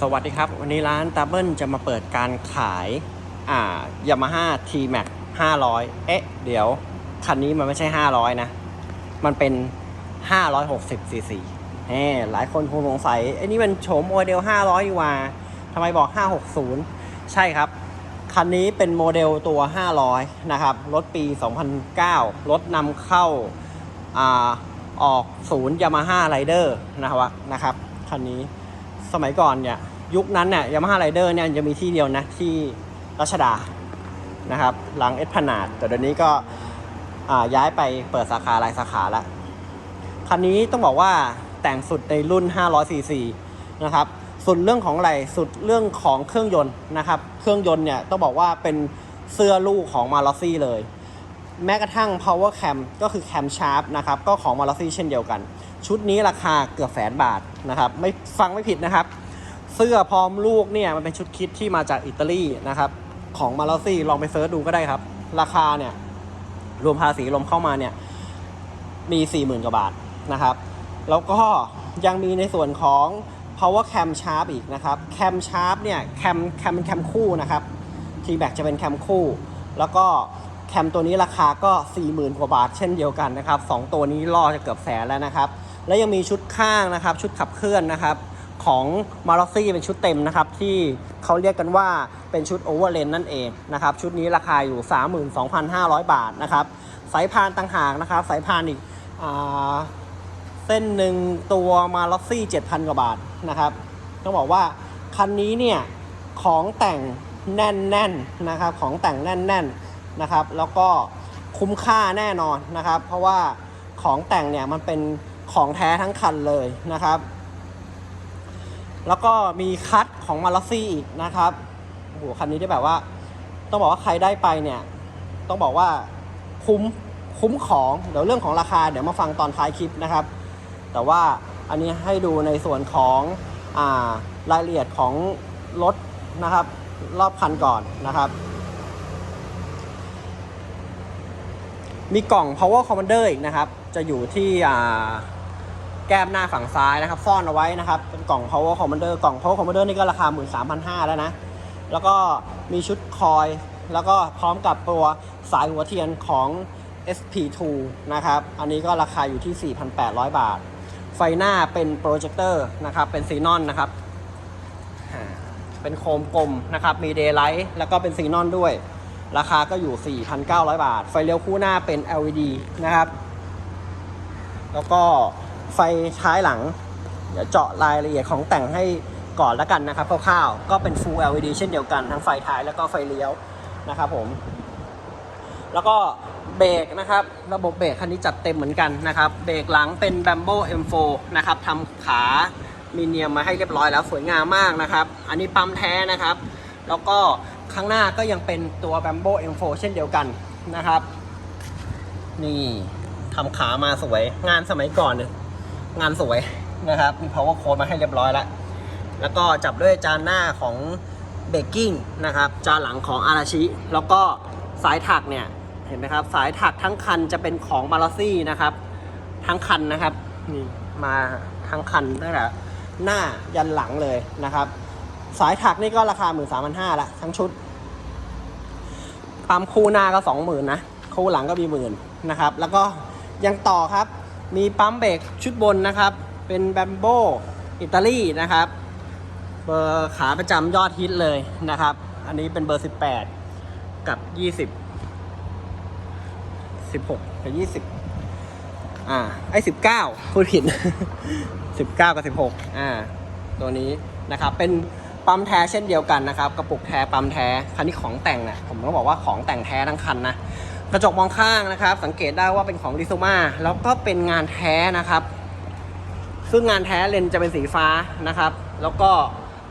สวัสดีครับ วันนี้ร้านตาเบิลจะมาเปิดการขายอ่ายามาฮ่าทีแม็ก500 เอ๊ะ เดี๋ยว คันนี้มันไม่ใช่ 500 นะ มันเป็น 560ซีซีแหมหลายคนคงสงสัยไอ้นี่มันโฉมโมเดล 500ดีกว่าทำไมบอก 560 ใช่ครับ คันนี้เป็นโมเดลตัว 500 นะครับ รถปี 2009 รถนำเข้าอ่าออกศูนย์ยามาฮ่าไรเดอร์นะครับนะครับคันนี้ สมัยก่อนเนี่ยยุคนั้นเนี่ยยามาฮ่าไรเดอร์เนี่ยจะมีที่เดียวนะที่รัชดานะครับ หลังเอสพนาดแต่เดี๋ยวนี้ก็ย้ายไปเปิดสาขาหลายสาขาละคันนี้ต้องบอกว่าแต่งสุดในรุ่น 500ซีซีนะครับสุดเรื่องของอะไรสุดเรื่องของเครื่องยนต์นะครับ เครื่องยนต์เนี่ยต้องบอกว่าเป็นเสื้อลูกของมาลอซี่เลย แม้กระทั่ง power cam ก็คือ cam sharp นะครับก็ของมาลอซี่เช่นเดียวกัน ชุดนี้ราคาเกือบแสนบาทนะครับ ไม่ฟังไม่ผิดนะครับ เสื้อพร้อมลูกเนี่ยมันเป็นชุดคิดที่มาจากอิตาลีนะครับ ของมาลอซี่ลองไปเซิร์ชดูก็ได้ครับ ราคาเนี่ยรวมภาษีรวมเข้ามาเนี่ยมี 40,000 กว่าบาทนะครับ แล้วก็ยังมีในส่วนของ power cam sharp อีกนะครับ cam sharp เนี่ย cam cam เป็น cam คู่นะครับ t b a c จะเป็น cam คู่ แล้วก็แคมตัวนี้ราคาก็ 40,000 กว่าบาทเช่นเดียวกันนะครับสองตัวนี้ล่อจะเกือบแสนแล้วนะครับ และยังมีชุดข้างนะครับ ชุดขับเคลื่อนนะครับของมาร์ซี่เป็นชุดเต็มนะครับ ที่เขาเรียกกันว่าเป็นชุดโอเวอร์เลนนั่นเองนะครับ ชุดนี้ราคาอยู่ 32,500 บาทนะครับ สายพานต่างหากนะครับ สายพานอีกอเส้นหนึ่งตัวมาร์ซี่7,000 กว่าบาทนะครับ ต้องบอกว่าคันนี้เนี่ย ของแต่งแน่นๆนนะครับ ของแต่งแน่นๆนะครับ แล้วก็คุ้มค่าแน่นอนนะครับ เพราะว่าของแต่งเนี่ยมันเป็น ของแท้ทั้งคันเลยนะครับ แล้วก็มีคัทของมาลซี่อีกนะครับโอ้โหคันนี้ได้แบบว่า ต้องบอกว่าใครได้ไปเนี่ย ต้องบอกว่าคุ้มคุ้มของเดี๋ยวเรื่องของราคาเดี๋ยวมาฟังตอนท้ายคลิปนะครับ แต่ว่าอันนี้ให้ดูในส่วนของอ่ารายละเอียดของรถนะครับ รอบคันก่อนนะครับ มีกล่อง power commander อีกนะครับ จะอยู่ที่อ่า แก้มหน้าฝั่งซ้ายนะครับ ซ่อนเอาไว้นะครับ เป็นกล่อง power commander กล่อง power commander นี่ก็ราคา 13,500แล้วนะ แล้วก็มีชุดคอย แล้วก็พร้อมกับตัวสายหัวเทียนของ SP2 นะครับ อันนี้ก็ราคาอยู่ที่ 4,800 บาท ไฟหน้าเป็นโปรเจคเตอร์นะครับ เป็นซีนอนนะครับ เป็นโคมกลมนะครับ มีเดย์ไลท์แล้วก็เป็นซีนอนด้วย ราคาก็อยู่ 4,900 บาท ไฟเลี้ยวคู่หน้าเป็น LED นะครับ แล้วก็ ไฟท้ายหลัง เดี๋ยวเจาะรายละเอียดของแต่งให้ก่อนแล้วกันนะครับคร่าวๆก็เป็น Full LED เช่นเดียวกันทั้งไฟท้ายแล้วก็ไฟเลี้ยวนะครับผม แล้วก็เบรกนะครับ ระบบเบรกคันนี้จัดเต็มเหมือนกันนะครับ เบรกหลังเป็น Bambo M4 นะครับทำขามีเนียมมาให้เรียบร้อยแล้วสวยงามมากนะครับ อันนี้ปั๊มแท้นะครับ แล้วก็ข้างหน้าก็ยังเป็นตัว Bambo M4 เช่นเดียวกันนะครับ นี่ทำขามาสวยงานสมัยก่อนเนี่ย งานสวยนะครับ มี power code มาให้เรียบร้อยแล้ว แล้วก็จับด้วยจานหน้าของเบกกิ้งนะครับ จานหลังของอาราชิ แล้วก็สายถักเนี่ย เห็นไหมครับ สายถักทั้งคันจะเป็นของมาลาซี่นะครับ ทั้งคันนะครับ นี่มาทั้งคันตั้งแต่หน้ายันหลังเลยนะครับ สายถักนี่ก็ราคา 1 3 5 0 0ละทั้งชุดปั๊มคู่หน้าก็ 20,000นะคู่หลังก็มีหมื่นนะครับ แล้วก็ยังต่อครับ มีปั๊มเบรกชุดบนนะครับ เป็นแบมโบอิตาลีนะครับ เบอร์ขาประจำยอดฮิตเลยนะครับ อันนี้เป็นเบอร์ 18 กับ 20 16กับ 20 อ่า ไอ้ 19พูดผิด 19 กับ 16 อ่า ตัวนี้นะครับ เป็นปั๊มแท้เช่นเดียวกันนะครับ กระปุกแท้ปั๊มแท้ คันนี้ของแต่งนะผมต้องบอกว่าของแต่งแท้ทั้งคันนะ กระจกมองข้างนะครับ สังเกตได้ว่าเป็นของริโซมาแล้วก็เป็นงานแท้นะครับ ซึ่งงานแท้เลนจะเป็นสีฟ้านะครับ แล้วก็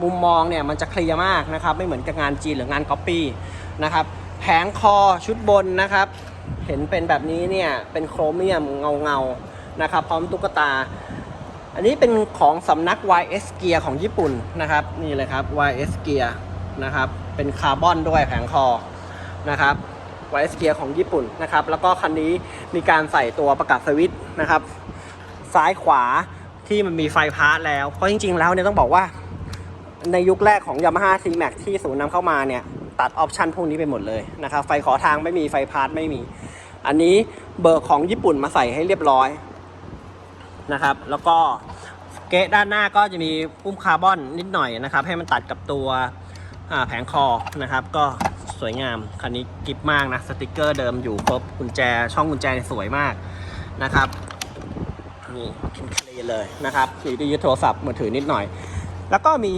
มุมมองเนี่ยมันจะเคลียร์มากนะครับ ไม่เหมือนกับงานจีนหรืองานก๊อปปี้นะครับแผงคอชุดบนนะครับ เห็นเป็นแบบนี้เนี่ยเป็นโครเมียมเงาเงาๆนะครับ พร้อมตุ๊กตา อันนี้เป็นของสำนัก YS Gear ของญี่ปุ่นนะครับ นี่เลยครับ YS Gear นะครับ เป็นคาร์บอนด้วยแผงคอนะครับ YS Gear ของญี่ปุ่นนะครับแล้วก็คันนี้มีการใส่ตัวประกับสวิตช์นะครับ ซ้ายขวาที่มันมีไฟพาร์ทแล้ว เพราะจริง ๆ แล้วเนี่ยต้องบอกว่าในยุคแรกของ Yamaha C Max ที่ศูนย์นำเข้ามาเนี่ย ตัดออปชันพวกนี้ไปหมดเลยนะครับ ไฟขอทางไม่มีไฟพาร์ทไม่มี อันนี้เบิกของญี่ปุ่นมาใส่ให้เรียบร้อยนะครับ แล้วก็เกะด้านหน้าก็จะมีพุ่มคาร์บอนนิดหน่อยนะครับ ให้มันตัดกับตัวแผงคอนะครับ ก็ สวยงาม คันนี้กิฟมากนะ สติกเกอร์เดิมอยู่ครบกุญแจ ช่องกุญแจสวยมากนะครับ นี่คลียร์เลยนะครับมีที่ยึดโทรศัพท์มือถือนิดหน่อย แล้วก็มี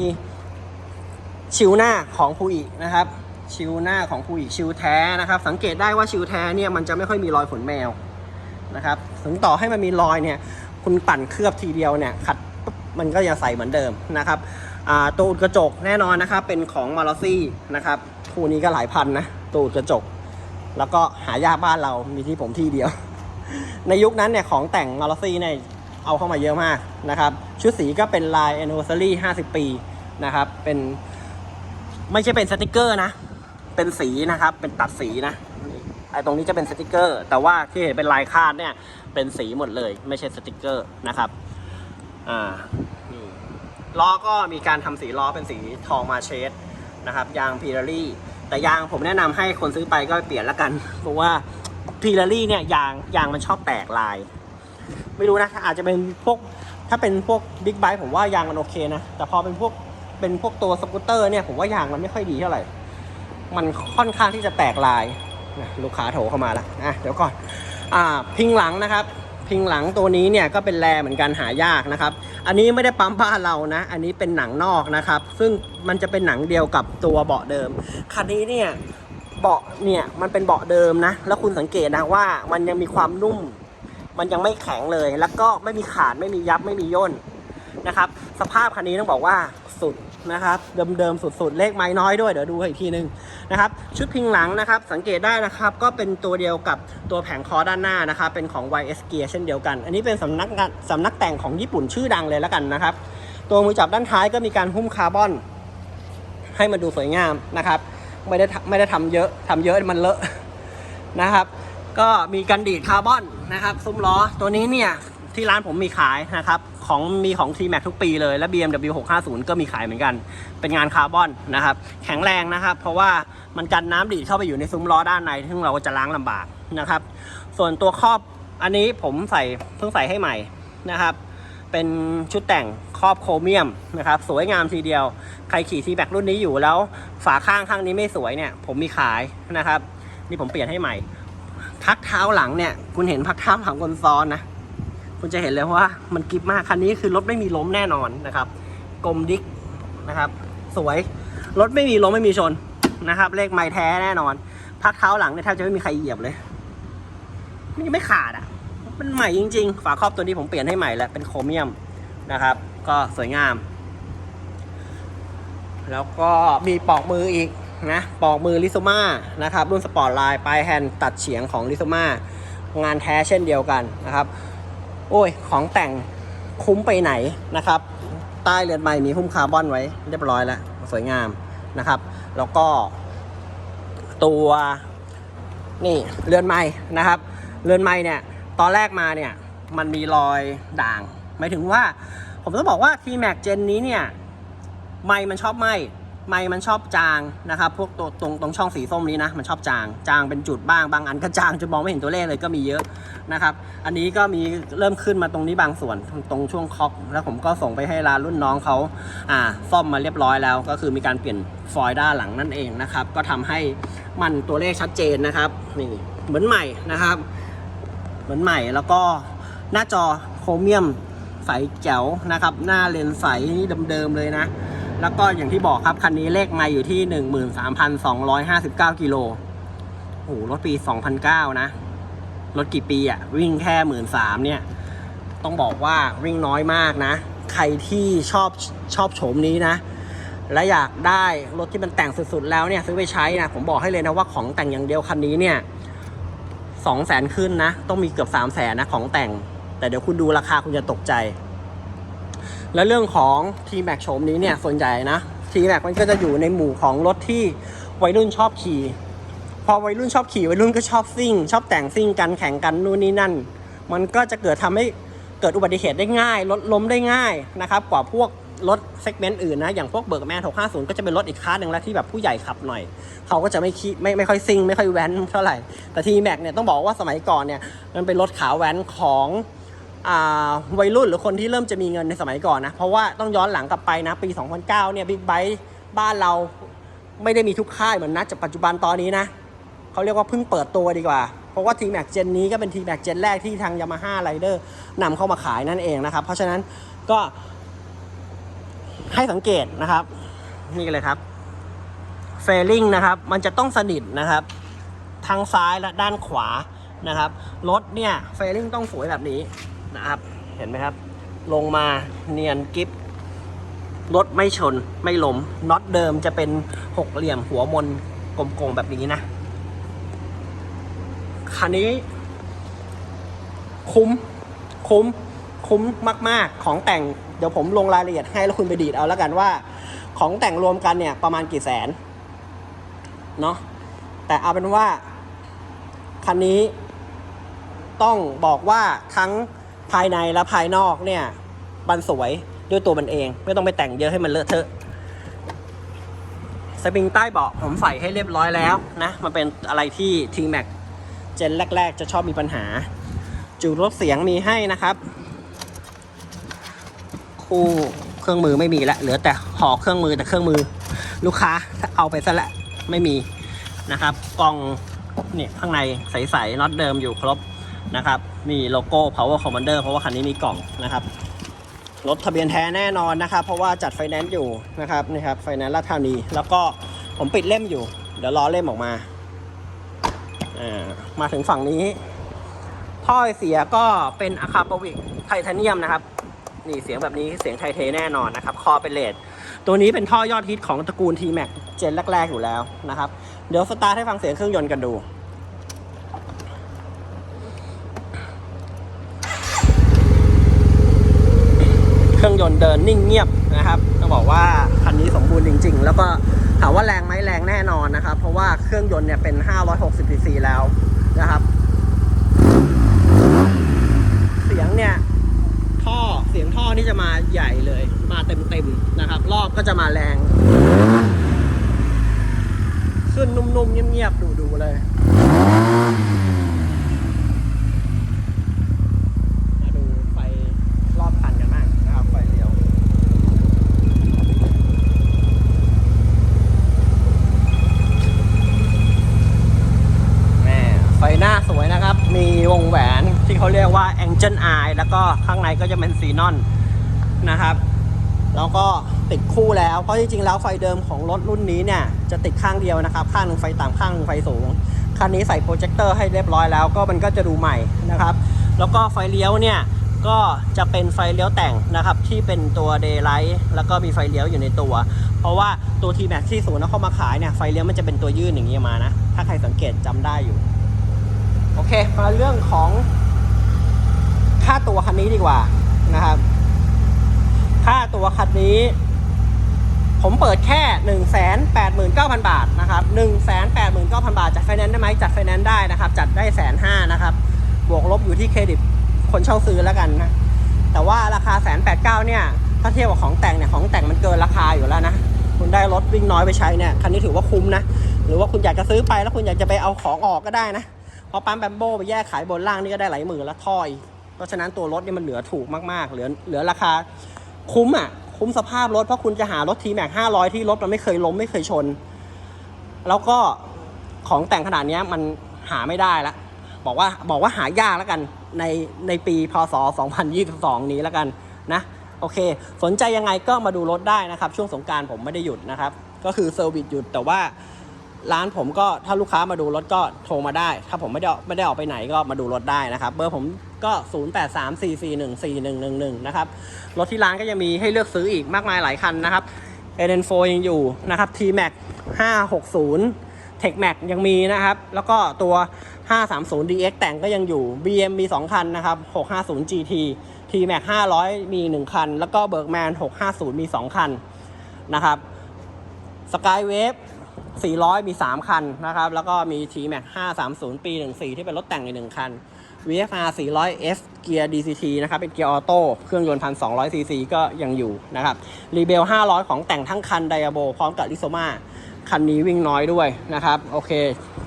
ชิวหน้าของผู้อีนะครับชิวหน้าของผู้อีชิวแท้นะครับ สังเกตได้ว่าชิวแท้เนี่ยมันจะไม่ค่อยมีรอยขนแมวนะครับถึงต่อให้มันมีรอยเนี่ยคุณปั่นเคลือบทีเดียวเนี่ยขัดมันก็จะใสเหมือนเดิมนะครับตัวอุดกระจกแน่นอนนะครับเป็นของมาลอซี่นะครับ คู่นี้ก็หลายพันนะตัวอุดกระจก แล้วก็หายากบ้านเรามีที่ผมที่เดียว ในยุคนั้นเนี่ยของแต่งมาลอซี่เนี่ยเอาเข้ามาเยอะมากนะครับ ชุดสีก็เป็นลาย anniversary 50 ปีนะครับเป็นไม่ใช่เป็นสติกเกอร์นะ เป็นสีนะครับ เป็นตัดสีนะไอ้ตรงนี้จะเป็นสติกเกอร์ แต่ว่าที่เห็นเป็นลายคาดเนี่ย เป็นสีหมดเลย ไม่ใช่สติกเกอร์นะครับอ่านี่ล้อก็มีการทำสีล้อเป็นสีทองมาเชด นะครับยางพีเรลี่แต่ยางผมแนะนำให้คนซื้อไปก็เปลี่ยนละกัน เพราะว่าพีเรลี่เนี่ยยางยางมันชอบแตกลาย ไม่รู้นะอาจจะเป็นพวกถ้าเป็นพวกบิ๊กไบค์ผมว่ายางมันโอเคนะ แต่พอเป็นพวกเป็นพวกตัวสกูตเตอร์เนี่ยผมว่ายางมันไม่ค่อยดีเท่าไหร่ มันค่อนข้างที่จะแตกลายนะลูกค้าโทรเข้ามาแล้วอะเดี๋ยวก่อนอ่าพิงหลังนะครับ พิงหลังตัวนี้เนี่ยก็เป็นแรเหมือนกันหายากนะครับ อันนี้ไม่ได้ปั๊มบ้านเรานะ อันนี้เป็นหนังนอกนะครับ ซึ่งมันจะเป็นหนังเดียวกับตัวเบาะเดิม คันนี้เนี่ยเบาะเนี่ยมันเป็นเบาะเดิมนะ แล้วคุณสังเกตนะว่ามันยังมีความนุ่ม มันยังไม่แข็งเลย แล้วก็ไม่มีขาดไม่มียับไม่มีย่น นะครับ สภาพคันนี้ต้องบอกว่าสุดนะครับ เดิมๆสุดๆ เลขไม้น้อยด้วย เดี๋ยวดูอีกทีนึงนะครับ ชุดพิงหลังนะครับ สังเกตได้นะครับ ก็เป็นตัวเดียวกับตัวแผงคอด้านหน้านะครับ เป็นของ YS Gear เช่นเดียวกัน อันนี้เป็นสำนักงานสำนักแต่งของญี่ปุ่นชื่อดังเลยแล้วกันนะครับ ตัวมือจับด้านท้ายก็มีการหุ้มคาร์บอน ให้มันดูสวยงามนะครับ ไม่ได้ไม่ได้ทำเยอะทำเยอะมันเลอะนะครับก็มีกันดีดคาร์บอนนะครับซุ้มล้อตัวนี้เนี่ยที่ร้านผมมีขายนะครับ ของมีของ t m a x ทุกปีเลยและ BMW 650 ก็มีขายเหมือนกัน เป็นงานคาร์บอนนะครับแข็งแรงนะครับเพราะว่ามันกันน้ำดีดเข้าไปอยู่ในซุ้มล้อด้านในซึ่งเราก็จะล้างลำบากนะครับ ส่วนตัวครอบอันนี้ผมใส่เพิ่งใส่ให้ใหม่นะครับเป็นชุดแต่งครอบโครเมียมนะครับสวยงามทีเดียว ใครขี่ทีแบ็กรุ่นนี้อยู่แล้ว ฝาข้างข้างนี้ไม่สวยเนี่ย ผมมีขายนะครับ นี่ผมเปลี่ยนให้ใหม่ พักเท้าหลังเนี่ย คุณเห็นพักเท้าหลังคนซ้อนนะ คุณจะเห็นเลยว่ามันกริบมากคันนี้คือรถไม่มีล้มแน่นอนนะครับกลมดิกนะครับ สวยรถไม่มีล้มไม่มีชนนะครับ เลขไม้แท้แน่นอน พักเท้าหลังเนี่ยแทบจะไม่มีใครเหยียบเลยมันยังไม่ขาดอะ มันใหม่จริง ๆ ฝาครอบตัวนี้ผมเปลี่ยนให้ใหม่แล้วเป็นโครเมียมนะครับ ก็สวยงาม แล้วก็มีปอกมืออีกนะปอกมือลิโซมานะครับ รุ่นสปอร์ตไลน์ปลายแฮนด์ตัดเฉียงของลิโซมางานแท้เช่นเดียวกันนะครับ อ้ย ของแต่งคุ้มไปไหนนะครับ ใต้เรือนไม้มีหุ้มคาร์บอนไว้เรียบร้อยแล้ว สวยงามนะครับ แล้วก็ ตัวนี่เรือนไม้นะครับ เรือนไม้เนี่ย ตอนแรกมาเนี่ย มันมีรอยด่างหมายถึงว่า ผมต้องบอกว่า T-Max เจนนี้เนี่ย ไม้มันชอบไหม ไม้มันชอบจางนะครับ พวกตัวตรงตรงช่องสีส้มนี้นะ มันชอบจาง จางเป็นจุดบ้าง บางอันก็จางจนมองไม่เห็นตัวเลขเลยก็มีเยอะนะครับ อันนี้ก็มีเริ่มขึ้นมาตรงนี้บางส่วนตรงช่วงคอก แล้วผมก็ส่งไปให้ร้านรุ่นน้องเขาอ่าซ่อมมาเรียบร้อยแล้ว ก็คือมีการเปลี่ยนฟอยล์ด้านหลังนั่นเองนะครับ ก็ทำให้มันตัวเลขชัดเจนนะครับ นี่เหมือนใหม่นะครับ เหมือนใหม่แล้วก็หน้าจอโครเมียมใสแจ๋วนะครับ หน้าเลนส์ใสเดิมๆเลยนะ แล้วก็อย่างที่บอกครับคันนี้เลขไม่อยู่ที่ 13,259กิโลโอ้โหรถปี 2009 นะ รถกี่ปีอะวิ่งแค่หมื่นสามเนี่ย ต้องบอกว่าวิ่งน้อยมากนะ ใครที่ชอบชอบโฉมนี้นะ และอยากได้รถที่มันแต่งสุดๆ แล้วเนี่ย ซื้อไปใช้นะ ผมบอกให้เลยนะว่าของแต่งอย่างเดียวคันนี้เนี่ยสองแสนขึ้นนะ ต้องมีเกือบสามแสนนะของแต่ง แต่เดี๋ยวคุณดูราคาคุณจะตกใจ แล้วเรื่องของ t m a x โฉมนี้เนี่ยส่วนใหญ่นะ t m a x มันก็จะอยู่ในหมู่ของรถที่วัยรุ่นชอบขี่ พอวัยรุ่นชอบขี่วัยรุ่นก็ชอบซิ่ง ชอบแต่งซิ่งกันแข่งกันนู่นนี่นั่น มันก็จะเกิดทำให้เกิดอุบัติเหตุได้ง่ายรถล้มได้ง่ายนะครับกว่าพวกรถเซกเมนต์อื่นนะ อย่างพวกเบิร์กแมน650 ก็จะเป็นรถอีกคลาสหนึ่งแล้วที่แบบผู้ใหญ่ขับหน่อย เขาก็จะไม่คิดไม่ไม่ค่อยซิ่ง ไม่ค่อยแว้นเท่าไหร่ แต่ทีแม็กเนี่ยต้องบอกว่าสมัยก่อนเนี่ย มันเป็นรถขาแว้นของ วัยรุ่นหรือคนที่เริ่มจะมีเงินในสมัยก่อนนะ เพราะว่าต้องย้อนหลังกลับไปนะ ปี 2009 เนี่ยบิ๊กไบค์บ้านเราไม่ได้มีทุกค่ายเหมือนนะจากปัจจุบันตอนนี้นะเขาเรียกว่าเพิ่งเปิดตัวดีกว่า เพราะว่า T-Max เจนนี้ก็เป็น T-Max เจนแรกที่ทาง Yamaha Rider นำเข้ามาขายนั่นเองนะครับ เพราะฉะนั้นก็ให้สังเกตนะครับ นี่เลยครับเฟลลิงนะครับมันจะต้องสนิทนะครับ ทางซ้ายและด้านขวานะครับรถเนี่ยเฟลลิงต้องสวยแบบนี้ นะครับ เห็นไหมครับ ลงมาเนียนกิฟรถไม่ชนไม่ล้มน็อตเดิมจะเป็นหกเหลี่ยมหัวมนกลมๆแบบนี้นะคันนี้ คุ้ม คุ้ม คุ้มมาก ๆ ของแต่งเดี๋ยวผมลงรายละเอียดให้แล้วคุณไปดีดเอาแล้วกันว่า ของแต่งรวมกันเนี่ยประมาณกี่แสนเนาะแต่เอาเป็นว่า คันนี้ต้องบอกว่าทั้ง ภายในและภายนอกเนี่ยมันสวยด้วยตัวมันเอง ไม่ต้องไปแต่งเยอะให้มันเลอะเทอะสปริงใต้เบาะผมใส่ให้เรียบร้อยแล้วนะ มันเป็นอะไรที่ t m a x เจนแรก ๆ จะชอบมีปัญหา จูดลดเสียงมีให้นะครับ คู่เครื่องมือไม่มีล้วเหลือแต่ห่อเครื่องมือแต่เครื่องมือ ลูกค้าเอาไปซะละไม่มีนะครับ กล่องเนี่ยข้างในใสๆน็อตเดิมอยู่ครบ นะครับ มีโลโก้ power commander เพราะว่าคันนี้มีกล่องนะครับ รถทะเบียนแท้แน่นอนนะครับ เพราะว่าจัดไฟแนนซ์อยู่นะครับนี่ครับ ไฟแนนซ์ลาดธานี แล้วก็ผมปิดเล่มอยู่ เดี๋ยวรอเล่มออกมาอ่ามาถึงฝั่งนี้ ท่อเสียก็เป็นอะคาปวิกไทเทเนียมนะครับ นี่เสียงแบบนี้เสียงไทเทแน่นอนนะครับ คอเป็นเลดตัวนี้เป็นท่อยอดฮิตของตระกูล T-Max เจนแรกๆอยู่แล้วนะครับ เดี๋ยวสตาร์ทให้ฟังเสียงเครื่องยนต์กันดู รื่องยนต์เดินนิ่งเงียบนะครับต้องบอกว่าคันนี้สมบูรณ์จริง ๆ แล้วก็ถามว่าแรงไหมแรงแน่นอนนะครับ เพราะว่าเครื่องยนต์เนี่ยเป็น 560 cc แล้วนะครับ เสียงเนี่ยท่อเสียงท่อนี่จะมาใหญ่เลย มาเต็มๆนะครับ รอบก็จะมาแรงขึ้นนุ่มๆเงียบๆดูๆเลย ข้างในก็จะเป็นซีนอนนะครับแล้วก็ติดคู่แล้วเพราะจริงๆแล้วไฟเดิมของรถรุ่นนี้เนี่ยจะติดข้างเดียวนะครับข้างหนึ่งไฟต่ำข้างหนึ่งไฟสูงคันนี้ใส่โปรเจคเตอร์ให้เรียบร้อยแล้วก็มันก็จะดูใหม่นะครับ แล้วก็ไฟเลี้ยวเนี่ยก็จะเป็นไฟเลี้ยวแต่งนะครับที่เป็นตัว Daylight แล้วก็มีไฟเลี้ยวอยู่ในตัว เพราะว่าตัว T-Max ที่ศูนย์เอาเข้ามาขายเนี่ยไฟเลี้ยวมันจะเป็นตัวยื่นอย่างนี้มานะ ถ้าใครสังเกตจำได้อยู่ โอเค มาเรื่องของ ค่าตัวคันนี้ดีกว่านะครับ ค่าตัวคันนี้ ผมเปิดแค่1 8 9 0 0 0บาทนะครับ1 8 9 0 0 0บาทจัดไฟแนนซ์ได้ไหมจัดไฟแนนซ์ได้นะครับ จัดได้แสนห้านะครับ บวกลบอยู่ที่เครดิตคนเช่าซื้อแล้วกันนะแต่ว่าราคาแสนแปดเก้าเนี่ย ถ้าเทียบกับของแต่งเนี่ยของแต่งมันเกินราคาอยู่แล้วนะคุณได้รถวิ่งน้อยไปใช้เนี่ยคันนี้ถือว่าคุ้มนะ หรือว่าคุณอยากจะซื้อไปแล้วคุณอยากจะไปเอาของออกก็ได้นะเพราะปั๊มแบมโบไปแยกขายบนล่างนี่ก็ได้หลายหมื่นละท่อย เพราะฉะนั้นตัวรถเนี่ยมันเหลือถูกมากๆ เหลือเหลือราคาคุ้มอะ คุ้มสภาพรถ เพราะคุณจะหารถทีแม็กห้าร้อยที่รถมันไม่เคยล้มไม่เคยชน แล้วก็ของแต่งขนาดนี้มันหาไม่ได้ละ บอกว่าบอกว่าหายากแล้วกันในในปีพศ 2022 นี้แล้วกันนะโอเค สนใจยังไงก็มาดูรถได้นะครับ ช่วงสงการผมไม่ได้หยุดนะครับ ก็คือเซอร์วิสหยุดแต่ว่าร้านผมก็ถ้าลูกค้ามาดูรถก็โทรมาได้ ถ้าผมไม่ได้ไม่ได้ออกไปไหนก็มาดูรถได้นะครับ เบอร์ผม ก็ 0834414111 นะครับ รถที่ร้านก็ยังมีให้เลือกซื้ออีกมากมายหลายคันนะครับ n 4ยังอยู่นะครับ T-Max 560 Tech Max ยังมีนะครับ แล้วก็ตัว 530 DX แต่งก็ยังอยู่ BM มี 2 คันนะครับ 650 GT T-Max 500 มี 1 คัน แล้วก็ Bergman 650 มี 2 คันนะครับ Skywave 400 มี 3 คันนะครับ แล้วก็มี T-Max 530 ปี 14 ที่เป็นรถแต่งอีก 1 คัน VFR 400S เกียร์ DCT นะครับ เป็นเกียร์ออโต้ เครื่องยนต์ 1,200 ซีซีก็ยังอยู่นะครับรีเบล500 ของแต่งทั้งคันไดอาโบพร้อมกับลิโซมาคันนี้วิ่งน้อยด้วยนะครับ โอเค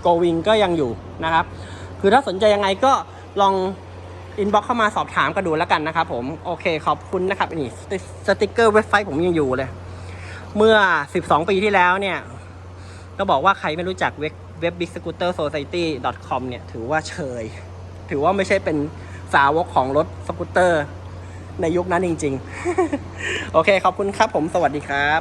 โกวิงก็ยังอยู่นะครับ คือถ้าสนใจยังไงก็ลองอินบ็อกเข้ามาสอบถามกันดูแล้วกันนะครับผม โอเคขอบคุณนะครับนี่สติกเกอร์เว็บไซต์ผมยังอยู่เลย เมื่อ 12 ปีที่แล้วเนี่ยก็บอกว่าใครไม่รู้จักเว็บเว็บ big scooter society com เนี่ย ถือว่าเชย ถือว่าไม่ใช่เป็นสาวกของรถสกูตเตอร์ ในยุคนั้นจริง ๆ โอเคขอบคุณครับผมสวัสดีครับ